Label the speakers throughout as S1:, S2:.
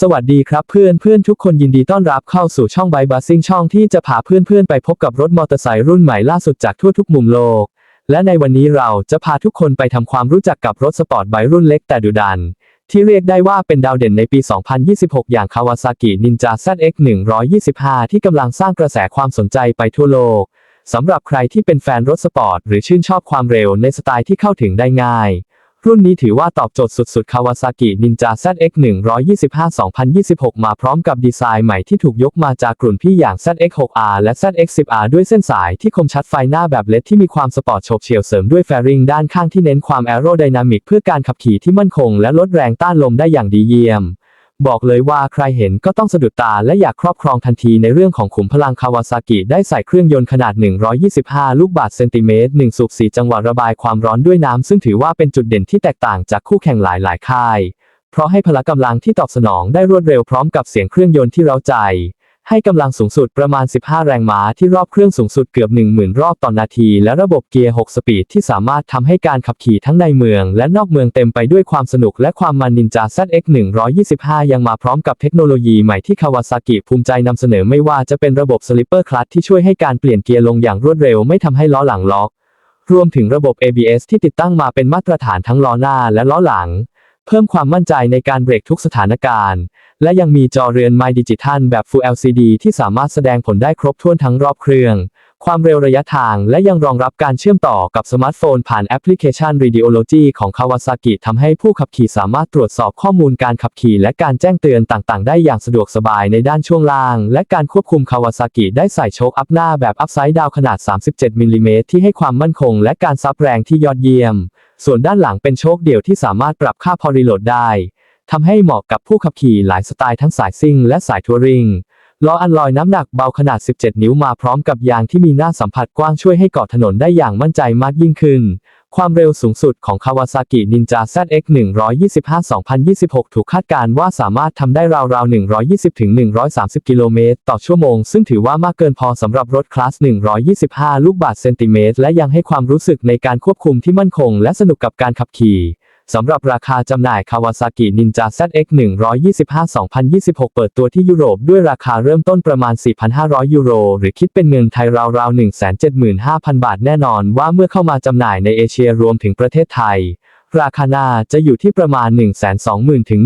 S1: สวัสดีครับเพื่อนเพื่อนทุกคนยินดีต้อนรับเข้าสู่ช่องไบบัสซิ่งช่องที่จะพาเพื่อนเพื่อนไปพบกับรถมอเตอร์ไซค์รุ่นใหม่ล่าสุดจากทั่วทุกมุมโลก และในวันนี้เราจะพาทุกคนไปทำความรู้จักกับรถสปอร์ตไบรุ่นเล็กแต่ดุดัน ที่เรียกได้ว่าเป็นดาวเด่นในปี 2026 อย่าง Kawasaki Ninja ZX 125 ที่กำลังสร้างกระแสความสนใจไปทั่วโลกสำหรับใครที่เป็นแฟนรถสปอร์ตหรือชื่นชอบความเร็วในสไตล์ที่เข้าถึงได้ง่าย รุ่นนี้ถือว่าตอบโจทย์สุดๆ Kawasaki Ninja ZX 125 2026 มาพร้อมกับดีไซน์ใหม่ที่ถูกยกมาจากกลุ่นพี่อย่าง ZX 6R และ ZX 10R ด้วยเส้นสายที่คมชัดไฟหน้าแบบเลดที่มีความสปอร์ตโฉบเฉี่ยวเสริมด้วยแฟริงด้านข้างที่เน้นความแอโรไดนามิกเพื่อการขับขี่ที่มั่นคงและลดแรงต้านลมได้อย่างดีเยี่ยม บอกเลยว่าใครเห็นก็ต้องสะดุดตาและอยากครอบครองทันทีในเรื่องของขุมพลังคาวาซากิได้ใส่เครื่องยนต์ขนาด 125 ลูกบาศก์เซนติเมตร1สูบ4จังหวะระบายความร้อนด้วยน้ำซึ่งถือว่าเป็นจุดเด่นที่แตกต่างจากคู่แข่งหลายๆ ค่าย เพราะให้พละกำลังที่ตอบสนองได้รวดเร็วพร้อมกับเสียงเครื่องยนต์ที่เร้าใจ ให้กำลังสูงสุดประมาณ 15 แรงม้าที่รอบเครื่องสูงสุดเกือบ 10,000 รอบต่อนนาที และระบบเกียร์ 6 สปีดที่สามารถทำให้การขับขี่ทั้งในเมืองและนอกเมืองเต็มไปด้วยความสนุกและความมันนินจา ZX 125 ยังมาพร้อมกับเทคโนโลยีใหม่ที่คาวาซากิภูมิใจนำเสนอไม่ว่าจะเป็นระบบสลิปเปอร์คลัตที่ช่วยให้การเปลี่ยนเกียร์ลงอย่างรวดเร็วไม่ทำให้ล้อหลังล็อก รวมถึงระบบ ABS ที่ติดตั้งมาเป็นมาตรฐานทั้งล้อหน้าและล้อหลัง เพิ่มความมั่นใจในการเบรกทุกสถานการณ์ และยังมีจอเรือนไมดิจิทัลแบบ Full LCD ที่สามารถแสดงผลได้ครบถ้วนทั้งรอบเครื่อง ความเร็วระยะทางและยังรองรับการเชื่อมต่อกับสมาร์ทโฟนผ่านแอปพลิเคชัน Radiology ของ Kawasaki ทำให้ผู้ขับขี่สามารถตรวจสอบข้อมูลการขับขี่และการแจ้งเตือนต่างๆ ได้อย่างสะดวกสบายในด้านช่วงล่าง และการควบคุม Kawasaki ได้ใส่โชคอัพหน้าแบบ Upside Down ขนาด 37มิลลิเมตรที่ให้ความมั่นคงและการซับแรงที่ยอดเยี่ยม ส่วนด้านหลังเป็นโชคเดี่ยวที่สามารถปรับค่าพอรีโหลดได้ทำให้เหมาะกับผู้ขับขี่หลายสไตล์ทั้งสายซิ่งและสายทัวริง ล้ออันลอยน้ำหนักเบาขนาด 17 นิ้วมาพร้อมกับยางที่มีหน้าสัมผัสกว้างช่วยให้เกาะถนนได้อย่างมั่นใจมากยิ่งขึ้น ความเร็วสูงสุดของ Kawasaki Ninja ZX 125 2026 ถูกคาดการณ์ว่าสามารถทำได้ราวๆ 120-130 กิโลเมตรต่อชั่วโมง ซึ่งถือว่ามากเกินพอสำหรับรถคลาส 125 ลูกบาศก์เซนติเมตร และยังให้ความรู้สึกในการควบคุมที่มั่นคง และสนุกกับการขับขี่ สำหรับราคาจำหน่าย Kawasaki Ninja ZX 125 2026 เปิดตัวที่ยุโรปด้วยราคาเริ่มต้นประมาณ 4,500 ยูโร หรือคิดเป็นเงินไทยราวๆ 175,000 บาทแน่นอนว่าเมื่อเข้ามาจำหน่ายในเอเชียรวมถึงประเทศไทย ราคาหน้าจะอยู่ที่ประมาณ 120,000 ถึง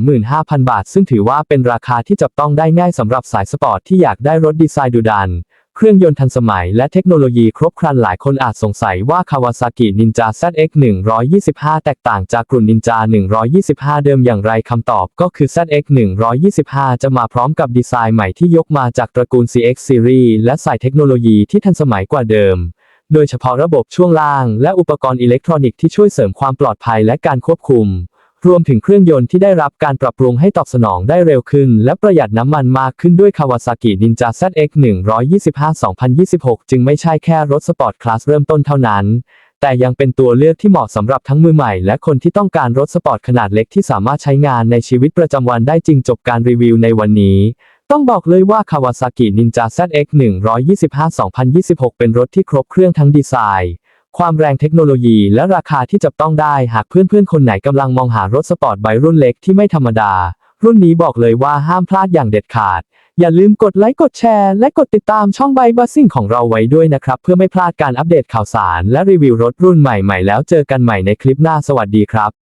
S1: 135,000 บาท ซึ่งถือว่าเป็นราคาที่จับต้องได้ง่ายสำหรับสายสปอร์ตที่อยากได้รถดีไซน์ดุดัน เครื่องยนต์ทันสมัยและเทคโนโลยีครบครันหลายคนอาจสงสัยว่า Kawasaki Ninja ZX 125 แตกต่างจากกลุ่น Ninja 125 เดิมอย่างไรคำตอบก็คือ ZX 125 จะมาพร้อมกับดีไซน์ใหม่ที่ยกมาจากตระกูล CX Series และใส่เทคโนโลยีที่ทันสมัยกว่าเดิม โดยเฉพาะระบบช่วงล่าง และอุปกรณ์อิเล็กทรอนิกส์ที่ช่วยเสริมความปลอดภัยและการควบคุม รวมถึงเครื่องยนต์ที่ได้รับการปรับปรุงให้ตอบสนองได้เร็วขึ้น และประหยัดน้ำมันมากขึ้นด้วย Kawasaki Ninja ZX 125 2026 จึงไม่ใช่แค่รถสปอร์ตคลาสเริ่มต้นเท่านั้น แต่ยังเป็นตัวเลือกที่เหมาะสำหรับทั้งมือใหม่ และคนที่ต้องการรถสปอร์ตขนาดเล็กที่สามารถใช้งานในชีวิตประจำวันได้จริงจบการรีวิวในวันนี้ต้องบอกเลยว่า Kawasaki Ninja ZX 125 2026 เป็นรถที่ครบเครื่องทั้งดีไซน์ ความแรงเทคโนโลยีและราคาที่จับต้องได้หากเพื่อนๆ คนไหนกำลังมองหารถสปอร์ตไบรุ่นเล็กที่ไม่ธรรมดา รุ่นนี้บอกเลยว่าห้ามพลาดอย่างเด็ดขาด อย่าลืมกดไลค์กดแชร์ และกดติดตามช่องไบบัสซิ่งของเราไว้ด้วยนะครับ เพื่อไม่พลาดการอัปเดตข่าวสาร และรีวิวรถรุ่นใหม่ๆ แล้วเจอกันใหม่ในคลิปหน้าสวัสดีครับ